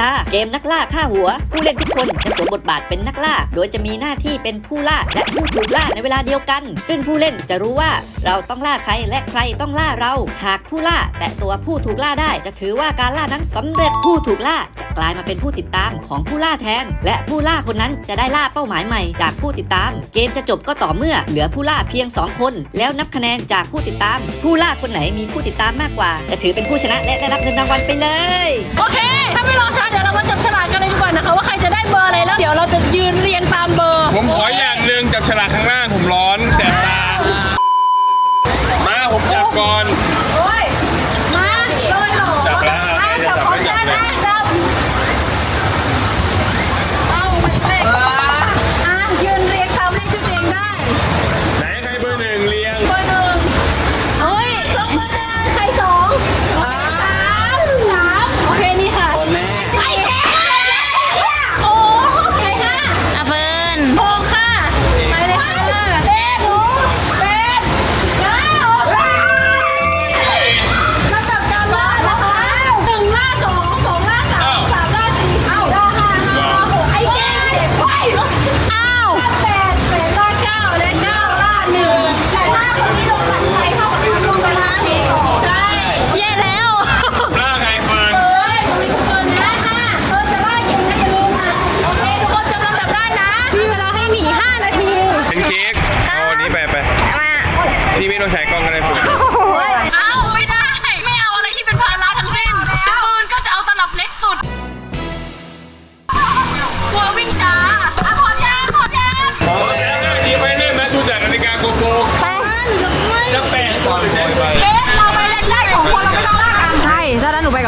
จา เกมนักล่าฆ่าหัว ผู้เล่นทุกคนจะสวมบทบาทเป็นนักล่า โดยจะมีหน้าที่เป็นผู้ล่าและผู้ถูกล่าในเวลาเดียวกัน ซึ่งผู้เล่นจะรู้ว่าเราต้องล่าใครและใครต้องล่าเรา หากผู้ล่าแต่ตัวผู้ถูกล่าได้ จะถือว่าการล่านั้นสำเร็จผู้ถูกล่าจะกลายมาเป็นผู้ติดตามของผู้ล่าแทน และผู้ล่าคนนั้นจะได้ล่าเป้าหมายใหม่จากผู้ติดตาม เกมจะจบก็ต่อเมื่อเหลือผู้ล่าเพียง 2 คน แล้วนับคะแนนจากผู้ติดตาม ผู้ล่าคนไหนมีผู้ติดตามมากกว่า จะถือเป็นผู้ชนะและได้รับเงินรางวัลไปเลย โอเค ถ้าไม่รอช้าเดี๋ยวเรามาจับฉลากกันเลยดีกว่านะคะว่าใครจะได้เบอร์อะไรแล้วเดี๋ยวเราจะยืนเรียงตามเบอร์ ผมขออย่างหนึ่งจับฉลากข้างล่างผมร้อนแสบตามา ผ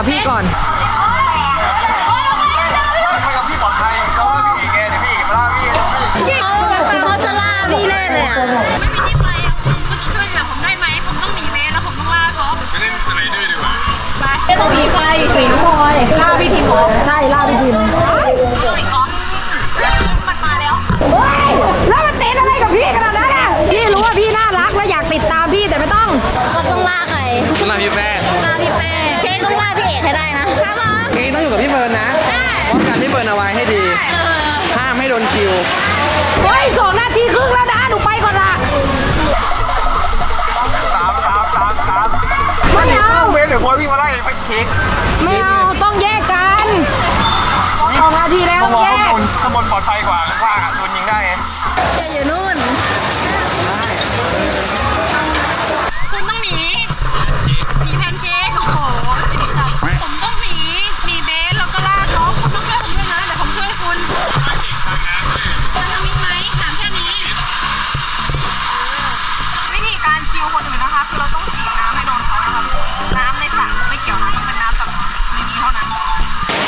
ถ้านั้นหนูไปกับพี่ก่อนเขาเขาจะล่าพี่แน่เลยอะไม่มีที่ไปอะคุณจะช่วยเหลือผมได้ไหมผมต้องหนีเมย์แล้วผมต้องล่าเขาไปเล่นสไลเดอร์ดีกว่าไปไม่ต้องหนีใครหนีพลอยล่าพี่ทีมหรอใช่ล่าพี่พิม ว้ให้ดี ห้ามให้โดนคิว เฮ้ยสองนาทีครึ่งแล้วนะหนูไปก่อนละตามตามตามตามไม่เอา เว้นหรือพอยวิ่งมาไล่ไปเค้กไม่เอา ต้องแยกกันสองนาทีแล้วต้องมองแยข้ากงบนข้างบนปลอดภัยกว่าข้างล่างอะโดนยิงได้ไง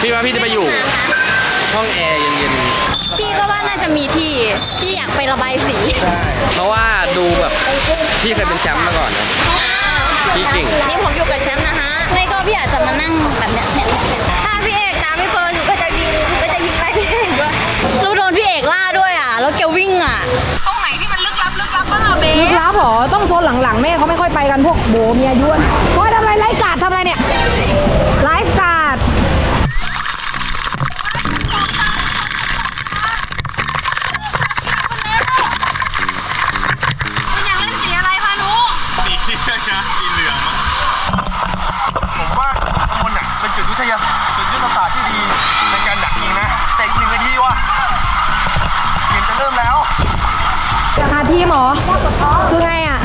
พี่ว่าพี่จะไปอยู่ ห้องแอร์เย็นพี่ก็ว่าน่าจะมีที่พี่อยากไประบายสีๆ เพราะว่าดูแบบพี่เคยเป็นแชมป์มาก่อนนะพี่เก่ง นี่ผมอยู่กับแชมป์นะฮะ ไม่ก็พี่อาจจะมานั่งแบบเนี้ยเนี่ยเนี่ยถ้าพี่เอกตามพี่เฟิร์นอยู่ก็จะยิงก็จะยิงไปพี่เอกด้วยรู้โดนพี่เอกล่าด้วยอะ แล้วแกวิ่งอะ ตรงไหนที่มันลึกลับลึกลับบ้างอะเบลึสกลับหรอต้องโซนหลังๆแม่เขาไม่ค่อยไปกันพวกโบเมียยวนพอยทำอะไรไลฟ์การ์ดทำอะไรเนี่ยไลฟ์ ทีมเหรอ คือไงอะ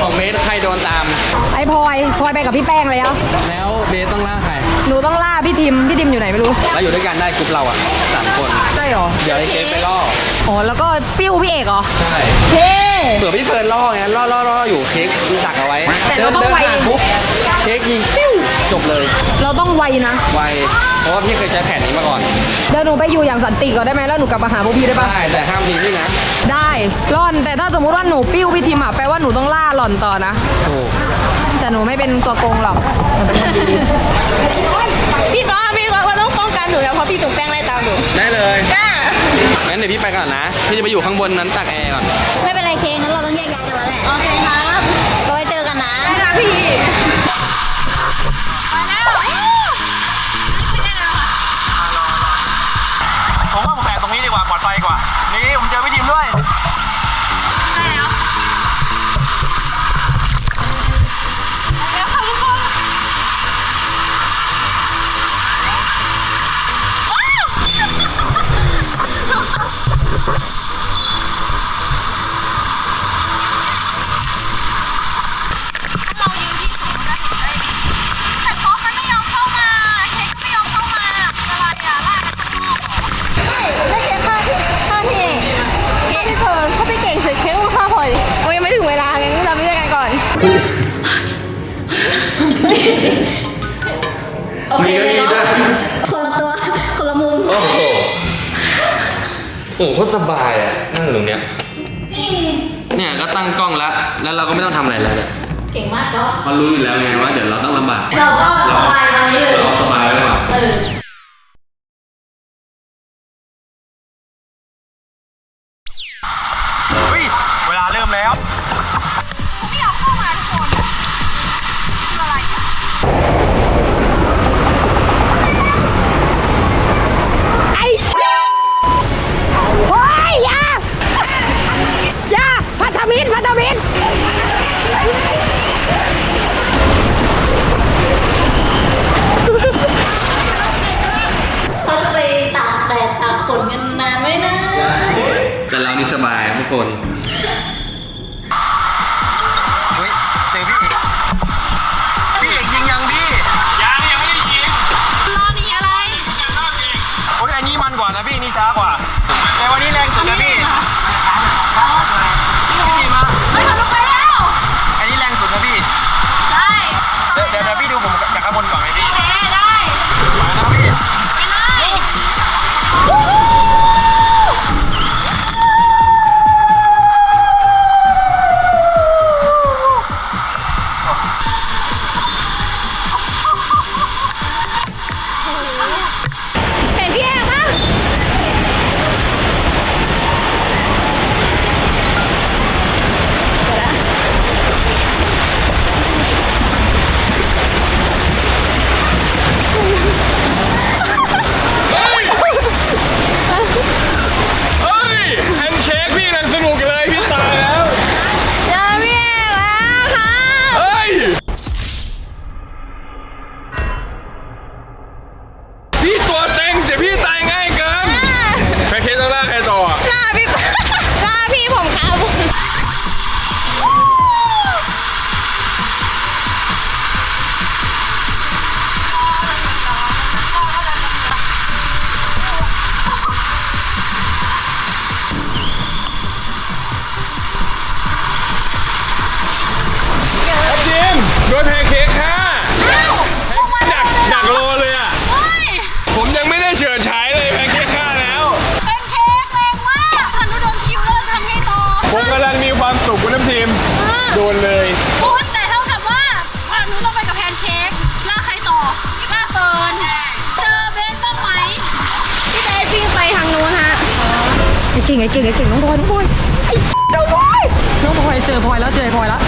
ของเบสใครโดนตาม ไอพลอยพลอยไปกับพี่แป้งแล้ว แล้วเบสต้องล่าใคร หนูต้องล่าพี่ทิม พี่ทิมอยู่ไหนไม่รู้ แล้วอยู่ด้วยกันได้กลุ่มเราอะสามคน ใช่หรอ เดี๋ยวไอ้เค้กไปล่อ อ๋อ แล้วก็ปิ้วพี่เอกเหรอ ใช่เท่เผื่อพี่เฟิร์นล่อไงล่อล่อล่ออยู่เค้กดักเอาไว้แต่เราต้องไวดินผ่านปุ๊บเค้กยิงปิ้วจบเลยเราต้องไวนะ ไวเพราะว่าพี่เคยใช้แผนนี้มาก่อน เดี๋ยวหนูไปอยู่อย่างสันติก่อนได้ไหมแล้วหนูกลับมาหาพวกพี่ได้ปะได้แต่ห้ามทิ้งพี่นะได้ร่อนแต่ถ้าสมมุติว่าหนูปิ้วพี่ทิมอะแปลว่าหนูต้องล่าหล่อนต่อนะ ถูก แต่หนูไม่เป็นตัวโกงหรอกพี่ต้องพี่ว่าว่าต้องป้องกันหนูแล้วเพราะพี่ถูกแป้งไล่ตามหนูได้เลยงั้นเดี๋ยวพี่ไปก่อนนะ พี่จะไปอยู่ข้างบนนั้นตักแอร์ก่อน ไม่เป็นไรเค้กงั้นเราต้องแยกย้ายกันแล้วแหละโอเคครับเราไปเจอกันนะไปและพี่มาผมว่าผมแบะตรงนี้ดีกว่าปลอดภัยกว่า นี่ผมเจอพี่ดิมด้วย Thank you. โอ้โหสบายอะนั่งตรงเนี้ย จริง เนี่ยก็ตั้งกล้องแล้ว แล้วเราก็ไม่ต้องทำอะไรแล้วเนี่ยเก่งมากเก็มันรู้อยู่แล้วไงว่าเดี๋ยวเราต้องลำบาก เราก็สบายตอนนี้เลยเราสบายไล้ก่อเออ ก่งไอ้เก่งไอ้เก่งน้องพลอยน้องพลอยไอ้เจอพลอยน้องพลอยเจอพลอยแล้วเจอพลอยแล้ว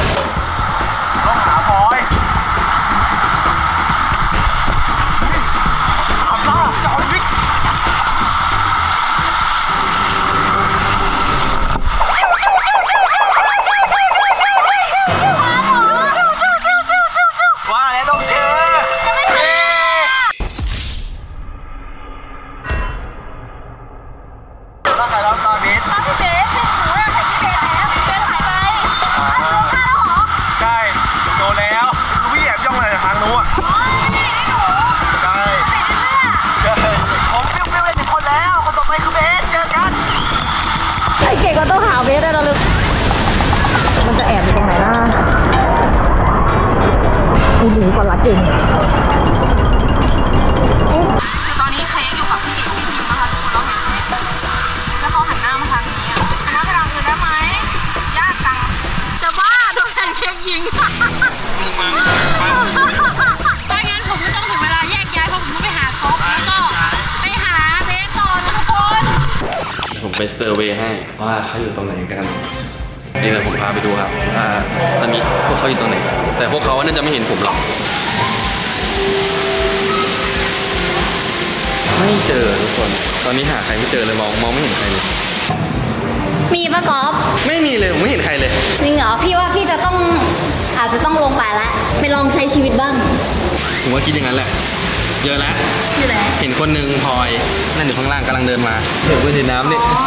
ไปเซอร์เวยให้ว่าเขาอยู่ตรงไหนกันนี่เดี๋ยวผมพาไปดูครับว่าตอนนี้พวกเขาอยู่ตรงไหน แต่พวกเขาน่าจะไม่เห็นผมหรอก ไม่เจอทุกคน ตอนนี้หาใครไม่เจอเลยมองมองไม่เห็นใครเลย มีปะกอฟไม่มีเลยผมไม่เห็นใครเลย จริงเหรอ พี่ว่าพี่จะต้องอาจจะต้องลงไปแล้วไปลองใช้ชีวิตบ้าง ผมว่าคิดอย่างนั้นแหละ เจอแล้วอยู่ไหนเห็นคนหนึ่งพลอยนั่นอยู่ข้างล่างกำลังเดินมาเห็นคนสีน้ำนี่ อ๋อ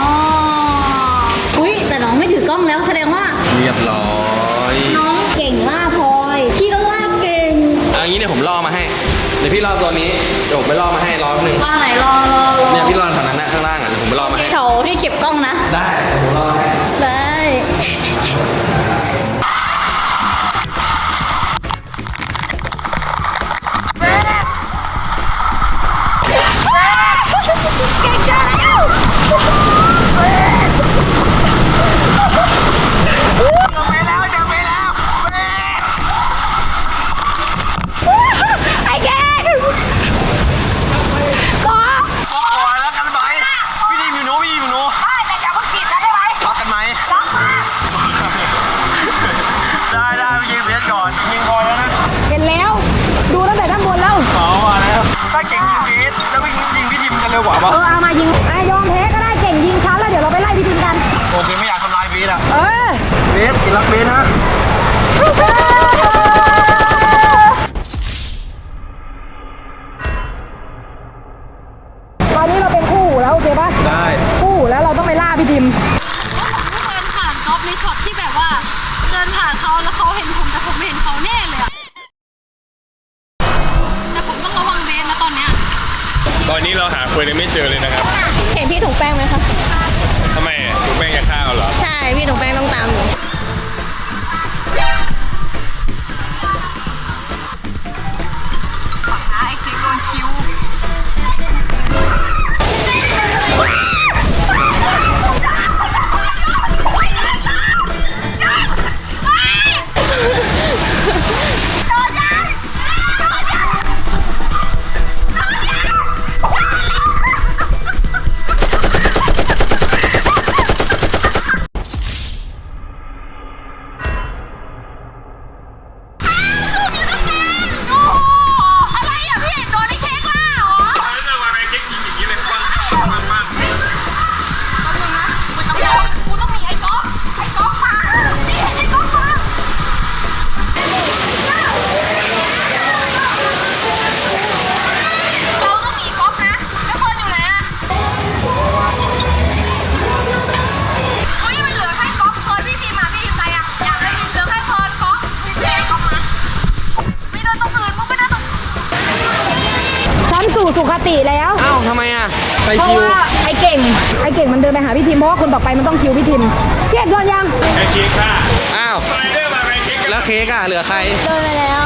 อุ้ยแต่น้องไม่ถือกล้องแล้วแสดงว่า เรียบร้อยน้องเก่งล่าพลอยพี่ก็ล่าเก่งเอางี้เดี๋ยวผมล่อมาให้ เดี๋ยวพี่ล่อตัวนี้เดี๋ยวผมไปล่อมาให้รอแป๊บนึงว่าไหนรอรอรอเนี่ยพี่ล่อแถ ทีมกันเร็วกว่าเออเอามายิงไอ้ยองเทก็ได้เก่งยิงเขาแล้วเดี๋ยวเราไปไล่พี่ทิมกัน โอเคไม่อยากทำลายเบสอะเออ เบสกินรักเบสนะ ติแล้วอ้าวทำไมอะไปเพราะคิวว่าไอ้เก่ง ไอ้เก่งมันเดินไปหาพี่ทิมเพราะว่าคนต่อไปมันต้องคิวพี่ทิมพี่เอกโดนยังแพนเค้กฆ่าอ้าวสไลเดอร์มาแพนเค้กแล้วเค้กอะเหลือใครเดินไปแล้ว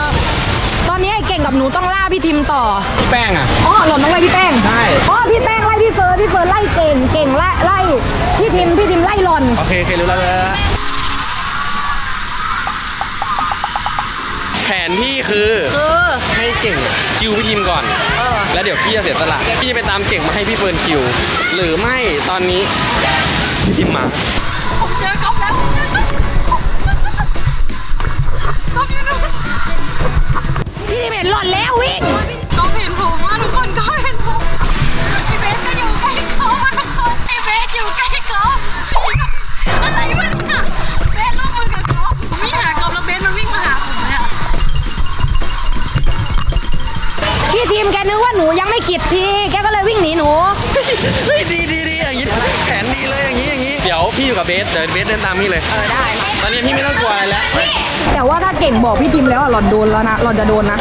ตอนนี้ไอ้เก่งกับหนูต้องล่าพี่ทิมต่อแป้งอะ อ๋อหล่อนต้องไล่พี่แป้งใช่ อ๋อพี่แป้งไล่พี่เฟิร์นพี่เฟิร์นไล่เก่งเก่งไล่ไล่พี่ทิมพี่ทิมไล่หล่อน โอเคโอเครู้แล้วรู้แล้ว แผนที่คือให้เก่งคิวพี่ทีมก่อนแล้วเดี๋ยวพี่จะเสียสละพี่จะไปตามเก่งมาให้พี่เฟิร์นคิว หรือไม่ตอนนี้พี่ทีมมา ผมเจอก๊อฟแล้วผมเจอก๊อฟก๊อฟอยู่นู่นพี่ทิมเห็นหล่อนแล้ววิ่งก๊อฟเห็นผมว่าทุกคนก็เห็นผมไอเบสก็อยู่ใกล้เขาอะทุกคนไอเบสอยู่ใกล้ก๊อฟอะไร ทิมแกนึกว่าหนูยังไม่ขิดทีแกก็เลยวิ่งหนีหนู เฮ้ยดีดีดีอย่างนี้แผนดีเลยอย่างนี้อย่างนี้ เดี๋ยวพี่อยู่กับเบสเดี๋ยวเบสเดินตามพี่เลย เออได้ตอนนี้พี่ไม่ต้องกลัวอะไรแล้ว แต่ว่าถ้าเก่งบอกพี่ทิมแล้วอะหล่อนโดนแล้วนะหล่อนจะโดนนะ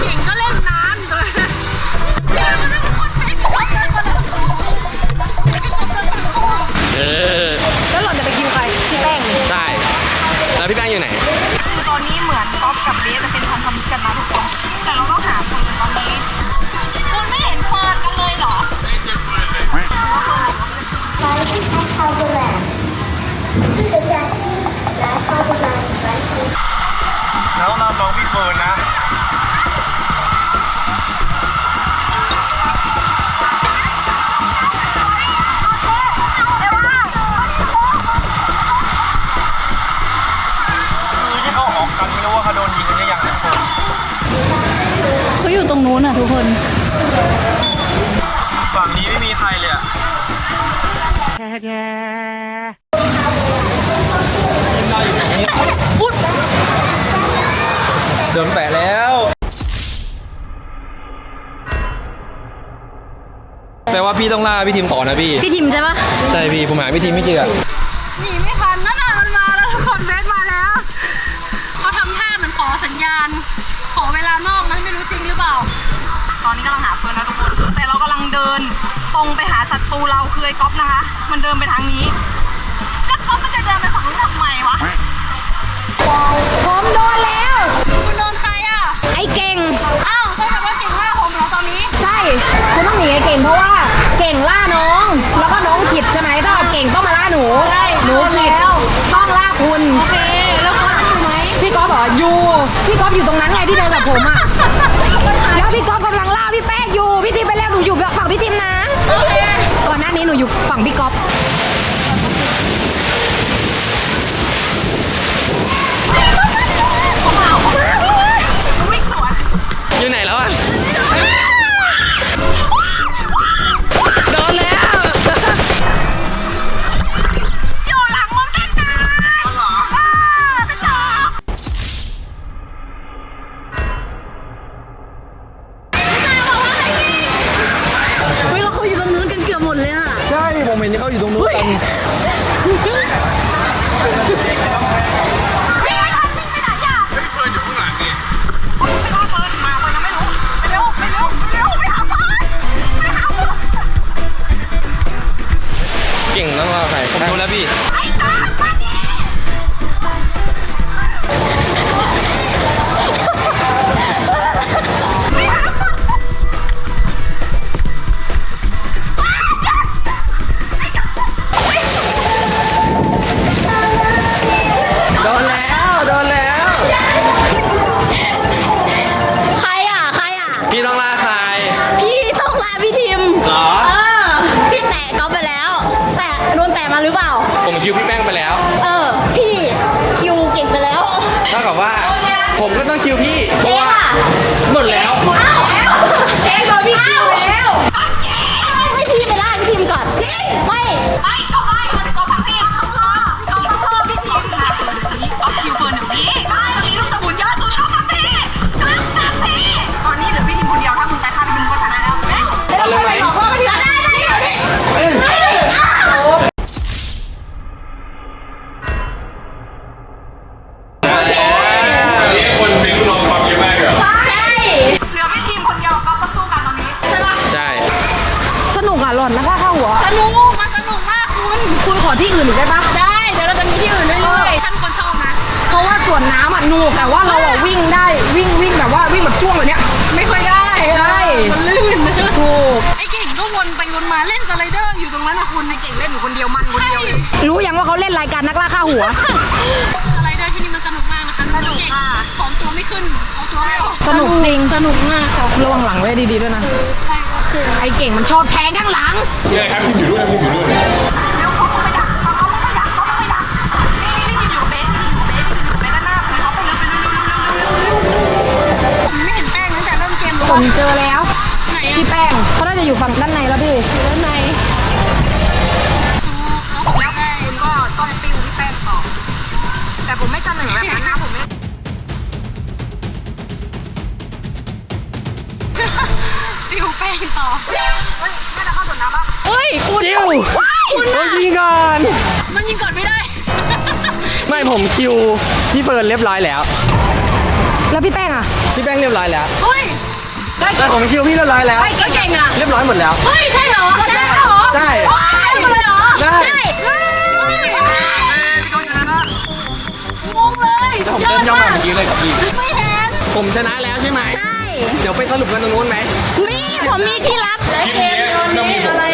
เก่งก็เล่นน้ำอยู่เลยมันเป็นคนเฟซก๊อฟเดินมาเลยไอ้ก๊อฟเดินมาเลยเออ แล้วหล่อนจะไปคิวใครพี่แป้งนี่ได้แล้วพี่แป้งอยู่ไหนคือตอนนี้เหมือนก๊อฟกับเบส แต่เราต้องหา พี่ต้องล่าพี่ทีมต่อนะพี่ พี่ทิมใช่ปะใช่พี่ผมหาพี่ทีมไม่เจอหนีไม่ทันนั่นน่ะมันมาแล้วทุกคนเบสมาแล้วเขาทำท่าเหมือนขอสัญญาณ ขอเวลานอกนะไม่รู้จริงหรือเปล่า ตอนนี้กำลังหาเฟิร์นนะทุกคน แต่เรากำลังเดินตรงไปหาศัตรูเราคือไอ้ก๊อฟนะคะ มันเดินไปทางนี้แล้วก๊อฟมันจะเดินไปฝั่งนู้นทำไมวะผมโดนแล้ว คุณโดนใครอะ ไอ้เก่ง อ้าวใช่คำว่าเก่งมาผมเหรอตอนนี้ใช่คุณต้องหนีไอ้เก่งเพราะว่าเก่งล่าน้อง แล้วก็น้องขิดใช่ไหมถ้าเก่งต้องมาล่าหนูใช่หนูขิดต้องล่าคุณโอเคแล้วเขาอยู่ไหมพี่ก๊อฟเหรออยู่พี่ก๊อฟอยู่ตรงนั้นไงที่เดินกับผมอะแล้วพี่ก๊อฟกำลังล่าพี่แป้งอยู่พี่ทิมไปแล้วหนูอยู่ฝั่งพี่ทิมนะโอเคก่อนหน้านี้หนูอยู่ฝั่งพี่ก๊อฟ เก่งต้องรอใครผมดูแล้วพี่ ผมก็ต้องคิวพี่เพราะเอ๊ะว่าอะหมดแล้ว รายการนักล่าฆ่าหัว สไลเดอร์ที่นี่มันสนุกมากนะคะสนุกค่ะสองตัวไม่ขึ้นเอาตัวไม่ออกสนุกจริง สนุกมากค่ะระวังหลังไว้ดีๆด้วยนะใช่ก็คือไอ้เก่งมันชอบแทงข้างหลังเนี่ยครับพี่อยู่ด้วยพี่อยู่ด้วยเร็วเขาลงไปดักเขาลงไปดักเขาลงไปดักนี่พี่ทีมอยู่เบสพี่ทีมอยู่เบสพี่ทีมอยู่เบสด้านหน้าคือเขาไปเร็วไปเร็วเร็วเร็วเร็วเร็วผมไม่เห็นแป้งตั้งแต่เริ่มเกมเลยผมเจอแล้ว ไหนอะพี่แป้งเขาน่าจะอยู่ฝั่งด้านในแล้วพี่อยู่ด้านใน แต่ผมไม่เสนอแบบนั้นนะผมไม่ฟิวแป้งต่อ เฮ้ยน่าจะเข้าสวนน้ำปะเฮ้ยคุณจิ้วผมยิงก่อนมันยิงก่อนไม่ได้ ไม่ผมคิวพี่เฟิร์นเรียบร้อยแล้ว แล้วพี่แป้งอะ พี่แป้งเรียบร้อยแล้วเฮ้ยแต่ผมคิวพี่เรียบร้อยแล้วไอ้เก่งอะ เรียบร้อยหมดแล้ว เฮ้ย ใช่เหรอ ได้เหรอ ได้ ได้หมดเลยเหรอ ได้ งเลยผมยอเดิดนย่องมามากเมื่อกี้เลยกับพี่ ไม่เห็นผมชนะแล้วใช่ไหม ใช่ เดี๋ยวไปสรุปกันตรงนู้นไหมมีผมมีที่รับคลิปนี้ต้องมีผมแน่